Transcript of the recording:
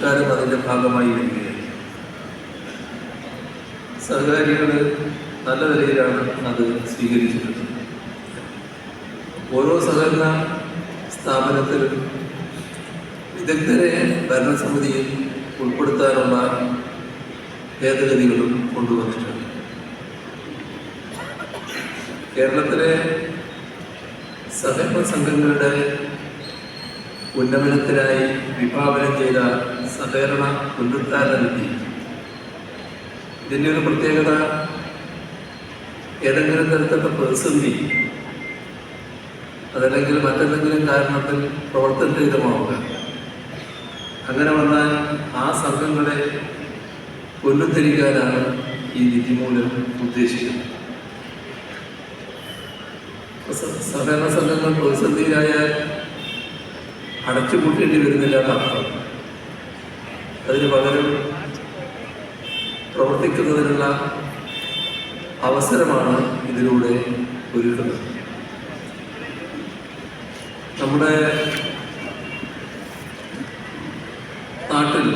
സംസ്കാരം അതിന്റെ ഭാഗമായി വരികയാണ് സഹകാരികൾ നല്ല നിലയിലാണ് അത് സ്വീകരിച്ചിട്ടുള്ളത്. ഓരോ സഹകരണ സ്ഥാപനത്തിലും വിദഗ്ധരെ ഭരണസമിതിയിൽ ഉൾപ്പെടുത്താനുള്ള ഭേദഗതികളും കൊണ്ടുവന്നിട്ടുണ്ട്. കേരളത്തിലെ സഹകരണ സംഘങ്ങളുടെ ഉന്നമനത്തിനായി വിഭാവനം ചെയ്ത സഹകരണ പുനരുദ്ധാരണ നിധി ഇതിന്റെ ഒരു പ്രത്യേകത ഏതെങ്കിലും തരത്തിലുള്ള പ്രതിസന്ധി അതല്ലെങ്കിൽ മറ്റെന്തെങ്കിലും കാരണത്തിൽ പ്രവർത്തനരഹിതമാവുക അങ്ങനെ വന്നാൽ ആ സംഘങ്ങളെ പുനരുദ്ധരിക്കാനാണ് ഈ നിധി മൂലം ഉദ്ദേശിക്കുന്നത്. സഹകരണ സംഘങ്ങൾ പ്രതിസന്ധിയിലായാൽ അടച്ചുപൂട്ടേണ്ടി വരുന്നില്ല എന്നർത്ഥം അതിന് പകരം പ്രവർത്തിക്കുന്നതിനുള്ള അവസരമാണ് ഇതിലൂടെ ഒരുക്കുന്നത്. നമ്മുടെ നാട്ടിൽ